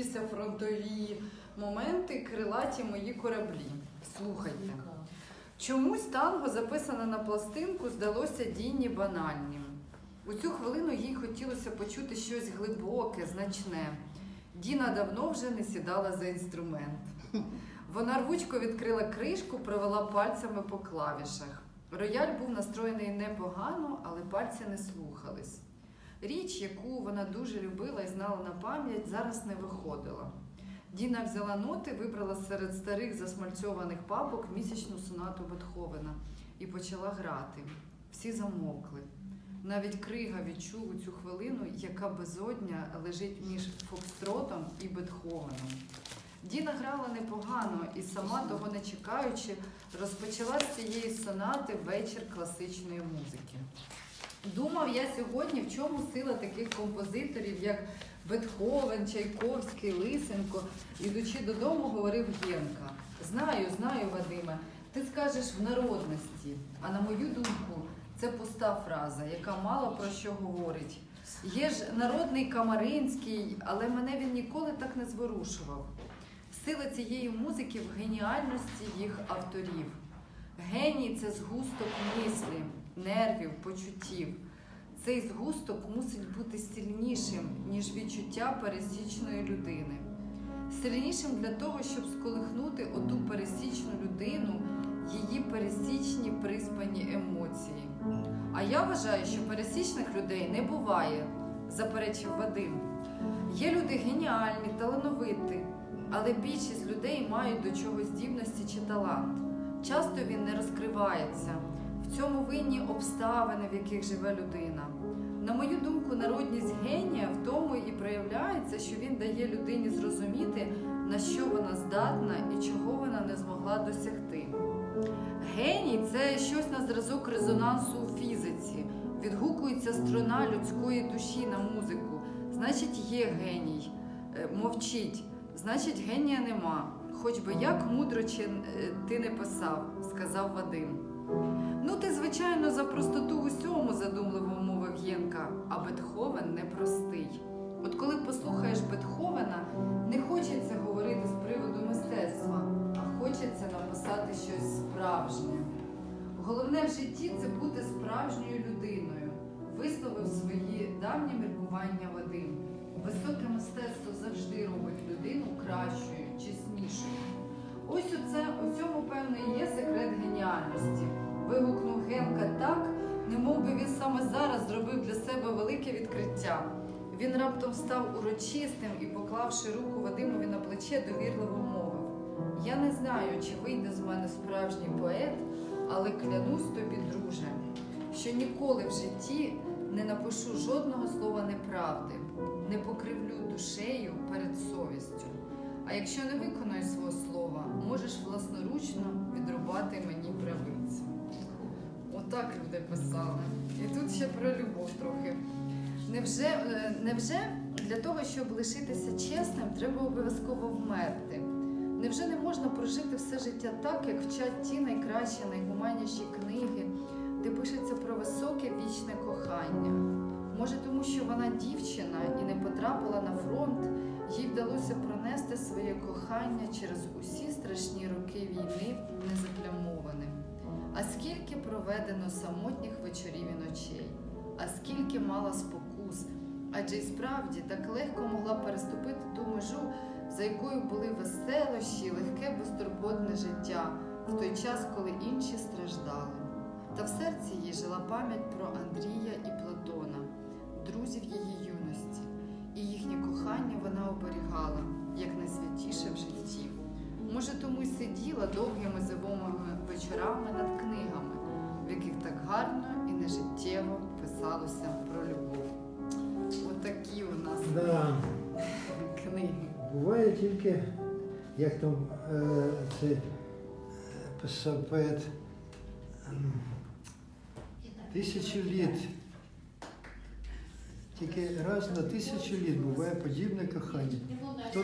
Після фронтові моменти крилаті мої кораблі. Слухайте. Чомусь танго, записане на пластинку, здалося Діні банальним. У цю хвилину їй хотілося почути щось глибоке, значне. Діна давно вже не сідала за інструмент. Вона рвучко відкрила кришку, провела пальцями по клавішах. Рояль був настроєний непогано, але пальці не слухались. Річ, яку вона дуже любила і знала на пам'ять, зараз не виходила. Діна взяла ноти, вибрала серед старих засмальцьованих папок місячну сонату Бетховена і почала грати. Всі замовкли. Навіть Крига відчув у цю хвилину, яка безодня лежить між Фокстротом і Бетховеном. Діна грала непогано і сама, того не чекаючи, розпочала з цієї сонати вечір класичної музики. Думав я сьогодні, в чому сила таких композиторів, як Бетховен, Чайковський, Лисенко. Ідучи додому, говорив Єнка. Знаю, знаю, Вадиме, ти скажеш в народності. А на мою думку, це пуста фраза, яка мало про що говорить. Є ж народний Камаринський, але мене він ніколи так не зворушував. Сила цієї музики в геніальності їх авторів. Геній це згусток мислі, нервів, почуттів. Цей згусток мусить бути сильнішим, ніж відчуття пересічної людини. Сильнішим для того, щоб сколихнути оту пересічну людину, її пересічні приспані емоції. А я вважаю, що пересічних людей не буває, заперечив Вадим. Є люди геніальні, талановиті, але більшість людей мають до чогось здібності чи талант. Часто він не розкривається. Цьому винні обставини, в яких живе людина. На мою думку, народність генія в тому і проявляється, що він дає людині зрозуміти, на що вона здатна і чого вона не змогла досягти. Геній це щось на зразок резонансу у фізиці. Відгукується струна людської душі на музику. Значить, є геній. Е, Мовчить. Значить, генія нема. Хоч би як мудро чи е, ти не писав, сказав Вадим. Ну, ти, звичайно, за простоту усьому, задумливо мовив Єнка, а Бетховен непростий. От коли послухаєш Бетховена, не хочеться говорити з приводу мистецтва, а хочеться написати щось справжнє. Головне в житті це бути справжньою людиною, висловив свої давні міркування Вадим. Високе мистецтво завжди робить людину кращою, чеснішою. Ось у, це, у цьому, певно, є. Генка так, немов би він саме зараз зробив для себе велике відкриття. Він раптом став урочистим і, поклавши руку Вадимові на плече, довірливо мовив: Я не знаю, чи вийде з мене справжній поет, але клянусь тобі, друже, що ніколи в житті не напишу жодного слова неправди, не покривлю душею перед совістю. А якщо не виконаю свого слова, можеш власноручно відрубати мені правицю. Отак люди писали. І тут ще про любов трохи. Невже, е, невже для того, щоб лишитися чесним, треба обов'язково вмерти? Невже не можна прожити все життя так, як вчать ті найкращі, найгуманніші книги, де пишеться про високе вічне кохання? Може, тому що вона дівчина і не потрапила на фронт, їй вдалося пронести своє кохання через усі страшні роки війни незаплямованим. А скільки проведено самотніх вечорів і ночей, а скільки мала спокус, адже й справді так легко могла переступити ту межу, за якою були веселощі, легке безтурботне життя в той час, коли інші страждали. Та в серці їй жила пам'ять про Андрія і Платона, друзів її юності, і їхнє кохання вона оберігала як найсвятіше в житті. Може, тому й сиділа довгими зимовими вечорами над гарно і нежиттєво писалося про любов. Отакі у нас Да, книги. буває тільки, як там е, це е, писав поет, ем, тисячу літ. Тільки раз на тисячу літ буває подібне кохання. Хто